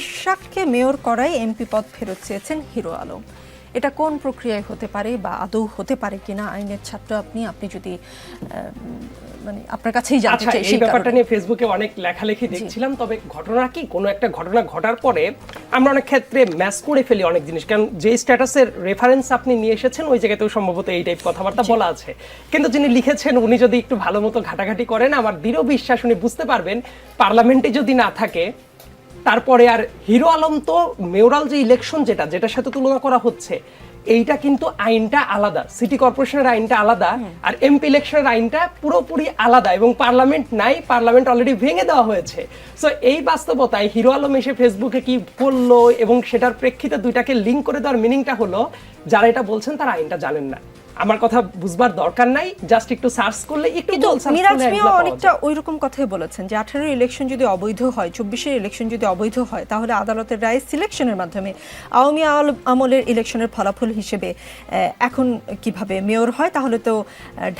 ইশাককে mayor করায় MP পদ ফেরত চেয়েছেন হিরো আলম। এটা কোন প্রক্রিয়ায় হতে পারে বা আদৌ হতে পারে কিনা আইনের ছাত্র আপনি আপনি যদি মানে আপনার কাছেই জানতে আচ্ছা চাই এই ব্যাপারটা নিয়ে ফেসবুকে অনেক লেখালেখি দেখছিলাম তবে ঘটনা কি? কোনো একটা ঘটনা ঘটার পরে আমরা অনেক ক্ষেত্রে ম্যাচ করে ফেলি অনেক জিনিস। কারণ যে স্ট্যাটাসের রেফারেন্স আপনি নিয়ে এসেছেন ওই জায়গাতেও সম্ভবত এই টাইপ কথাবার্তা বলা আছে। কিন্তু যিনি লিখেছেন উনি যদি একটু ভালো মতো ঘাটাঘাটি করেন আমার দৃঢ় বিশ্বাস উনি বুঝতে পারবেন পার্লামেন্টে যদি না থাকে তারপরে আর হিরো আলম তো মেয়রাল যে ইলেকশন যেটা যেটার সাথে তুলনা করা হচ্ছে এইটা কিন্তু আইনটা আলাদা। সিটি কর্পোরেশনের আইনটা আলাদা আর এমপি ইলেকশনের আইনটা পুরোপুরি আলাদা এবং পার্লামেন্ট নাই পার্লামেন্ট অলরেডি ভেঙে দেওয়া হয়েছে। সো এই বাস্তবতায় হিরো আলম এসে ফেসবুকে কি বলল এবং সেটার প্রেক্ষিতে দুইটাকে লিঙ্ক করে দেওয়ার মিনিংটা হলো যারা এটা বলছেন তারা আইনটা জানেন না। আমার কথা বুঝবার দরকার নাই জাস্ট একটু সার্চ করলে একটু মিরাজ মিয়া অনেকটা ওই রকম কথাই বলেছেন যে আঠারো ইলেকশন যদি অবৈধ হয় চব্বিশের ইলেকশন যদি অবৈধ হয় তাহলে আদালতের রায় সিলেকশনের মাধ্যমে আওয়ামী আমলের ইলেকশনের ফলাফল হিসেবে এখন কীভাবে মেয়র হয় তাহলে তো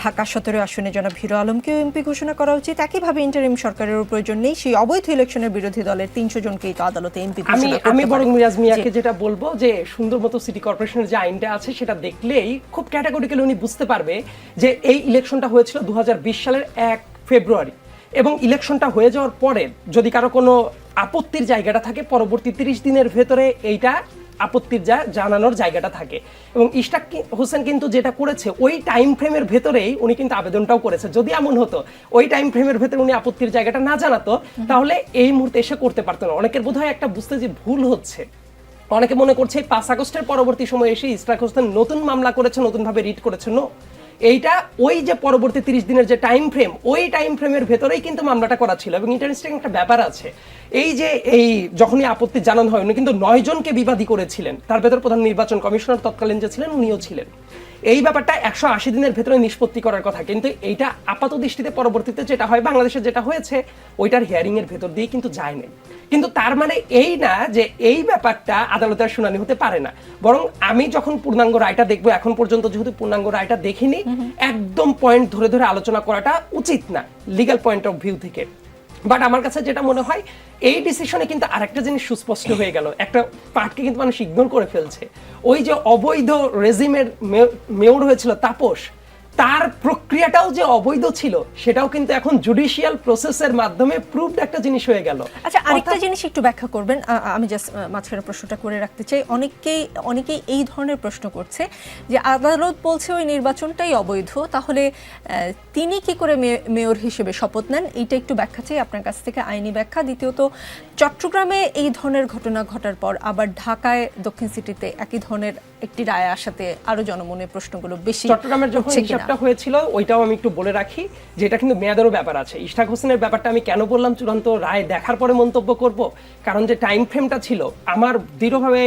ঢাকা সতেরো আসনে জনাব হিরো আলমকেও এমপি ঘোষণা করা উচিত। একইভাবে ইন্টারিম সরকারের প্রয়োজন নেই সেই অবৈধ ইলেকশনের বিরোধী দলের তিনশো জনকেই তো আদালতে এমপি আমি আমি বরং মিরাজ মিয়াকে যেটা বলব যে সুন্দর মতো সিটি কর্পোরেশনের যে আইনটা আছে সেটা দেখলেই খুব ক্যাটাগরিক্যালি উনি বুঝতে পারবে যে এই ইলেকশনটা হয়েছিল দু সালের এক ফেব্রুয়ারি। এবং ইলেকশনটা হয়ে যাওয়ার পরে যদি কারও কোনো আপত্তির জায়গাটা থাকে, পরবর্তী তিরিশ দিনের ভেতরে এইটা আপত্তির যা জানানোর জায়গাটা থাকে। এবং ইশতাক কি- হোসেন কিন্তু যেটা করেছে, ওই টাইম ফ্রেমের ভেতরেই উনি কিন্তু আবেদনটাও করেছে। যদি এমন হতো, ওই টাইম ফ্রেমের ভেতরে উনি আপত্তির জায়গাটা না জানাতো, তাহলে এই মুহূর্তে এসে করতে পারতো না। অনেকের বোধহয় একটা বুঝতে যে ভুল হচ্ছে। অনেকে মনে করছে পাঁচ আগস্টের পরবর্তী সময় এসে ইস্টাক হোসেন নতুন মামলা করেছে, নতুনভাবে রিট করেছে। নো, এইটা ওই যে পরবর্তী তিরিশ দিনের যে টাইম ফ্রেম ওই টাইম ফ্রেমের ভেতরেই কিন্তু মামলাটা করা ছিল এবং ইন্টারেস্টিং একটা ব্যাপার আছে। এই যে এই যখনই আপত্তি জানানো হয়, উনি কিন্তু নয়জনকে বিবাদী করেছিলেন। তার ভেতর প্রধান নির্বাচন কমিশনার তৎকালীন যে ছিলেন, উনিও ছিলেন। এই ব্যাপারটা একশো আশি দিনের ভেতরে নিষ্পত্তি করার কথা। কিন্তু এইটা আপাত দৃষ্টিতে পরবর্তীতে যেটা হয় বাংলাদেশে যেটা হয়েছে ওইটার হিয়ারিং এর ভেতর দিয়ে কিন্তু যায় নাই। কিন্তু তার মানে এই না যে এই ব্যাপারটা আদালতের শুনানি হতে পারে না। বরং আমি যখন পূর্ণাঙ্গ রায়টা দেখব এখন পর্যন্ত যেহেতু পূর্ণাঙ্গ রায়টা দেখিনি একদম পয়েন্ট ধরে ধরে আলোচনা করাটা উচিত না লিগ্যাল পয়েন্ট অফ ভিউ থেকে। বাট আমার কাছে যেটা মনে হয়, এই ডিসিশনে কিন্তু আরেকটা জিনিস সুস্পষ্ট হয়ে গেল। একটা পার্টকে কিন্তু মানুষ ইগনোর করে ফেলছে। ওই যে অবৈধ রেজিমের মেয়র হয়েছিল তাপস তার প্রক্রিয়াটাও যে অবৈধ ছিল সেটাও কিন্তু এখন জুডিশিয়াল প্রসেসের মাধ্যমে প্রুভড একটা জিনিস হয়ে গেল। আচ্ছা আরেকটা জিনিস একটু ব্যাখ্যা করবেন। আমি জাস্ট মাঝখানে প্রশ্নটা করে রাখতে চাই। অনেকেই অনেকেই এই ধরনের প্রশ্ন করছে যে আদালত বলছে ওই নির্বাচনটাই অবৈধ তাহলে তিনি কি করে মেয়র হিসেবে শপথ নেন? এইটা একটু ব্যাখ্যা চাই আপনার কাছ থেকে আইনি ব্যাখ্যা। দ্বিতীয়ত চট্টগ্রামে এই ধরনের ঘটনা ঘটার পর আবার ঢাকায় দক্ষিণ সিটিতে একই ধরনের একটি রায় আসাতে আরও জনমনে প্রশ্নগুলো বেশি চট্টগ্রামের যখন হিসাবটা হয়েছিল, ওইটাও আমি একটু বলে রাখি, যেটা কিন্তু মেয়াদেরও ব্যাপার আছে। ইশতাক হোসেনের ব্যাপারটা আমি কেন বললাম, চূড়ান্ত রায় দেখার পরে মন্তব্য করব। কারণ যে টাইম ফ্রেমটা ছিল, আমার দৃঢ়ভাবে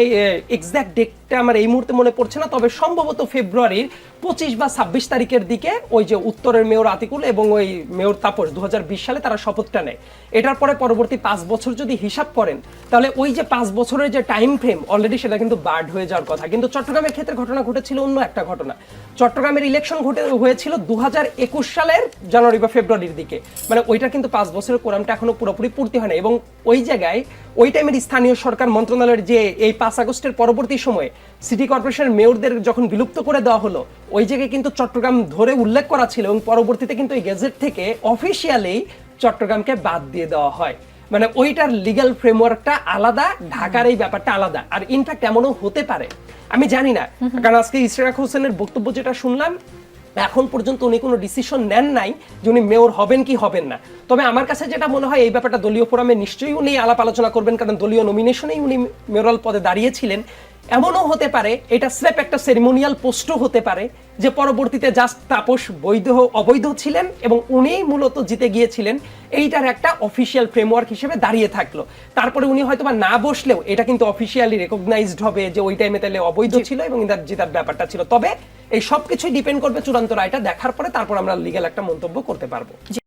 এক্সাক্ট ডেটটা আমার এই মুহূর্তে মনে পড়ছে না। তবে সম্ভবত ফেব্রুয়ারির পঁচিশ বা ছাব্বিশ তারিখের দিকে ওই যে উত্তরের মেয়র আতিকুল এবং ওই মেয়র তাপস দু হাজার বিশ সালে তারা শপথটা নেয়। এটার পরে পরবর্তী পাঁচ বছর যদি হিসাব করেন, তাহলে ওই যে পাঁচ বছরের যে টাইম ফ্রেম অলরেডি সেটা কিন্তু বার্ড হয়ে যাওয়ার কথা। কিন্তু চট্টগ্রামের ক্ষেত্রে ঘটনা ঘটেছিল অন্য একটা ঘটনা। চট্টগ্রামের ইলেকশন ঘটে, হয়েছিল দু হাজার একুশ সালের জানুয়ারি বা ফেব্রুয়ারির দিকে। মানে ওইটা কিন্তু পাঁচ বছরের কোরামটা এখনও পুরোপুরি পূর্তি হয় না এবং ওই জায়গায় ওই টাইমের স্থানীয় সরকার মন্ত্রণালয়ের যে এই পাঁচ আগস্টের পরবর্তী সময়ে সিটি কর্পোরেশনের মেয়রদের যখন বিলুপ্ত করে দেওয়া হলো ওই জায়গায় কিন্তু চট্টগ্রাম ধরে উল্লেখ করা ছিল এবং পরবর্তীতে কিন্তু এই গেজেট থেকে অফিসিয়ালি চট্টগ্রামকে বাদ দিয়ে দেওয়া হয়। মানে ওইটার লিগ্যাল ফ্রেমওয়ার্কটা আলাদা, ঢাকার এই ব্যাপারটা আলাদা। আর ইনফ্যাক্ট এমনও হতে পারে। আমি জানি না। কারণ আজকে ইশরাক হোসেনের বক্তব্য যেটা শুনলাম, এখন পর্যন্ত উনি কোনো ডিসিশন নেন নাই যে উনি মেয়র হবেন কি হবেন না। তবে আমার কাছে যেটা মনে হয়, এই ব্যাপারটা দলীয় ফোরামে নিশ্চয়ই উনি আলাপ আলোচনা করবেন, কারণ দলীয় নমিনেশনেই উনি মেয়রাল পদে দাঁড়িয়েছিলেন। এমনও হতে পারে এটা স্রেপ একটা সেরিমোনিয়াল পোস্টও হতে পারে যে পরবর্তীতে জাস্ট তাপস বৈধ অবৈধ ছিলেন এবং উনিই মূলত জিতে গিয়েছিলেন এইটার একটা অফিসিয়াল ফ্রেমওয়ার্ক হিসেবে দাঁড়িয়ে থাকল। তারপরে উনি হয়তো বা না বসলেও এটা কিন্তু অফিসিয়ালি রেকগনাইজড হবে যে ওই টাইমে তাহলে অবৈধ ছিল এবং ইদার জেতার ব্যাপারটা ছিল। তবে এই সব কিছুই ডিপেন্ড করবে চূড়ান্ত রায়টা দেখার পরে তারপর আমরা লিগ্যাল একটা মন্তব্য করতে পারব।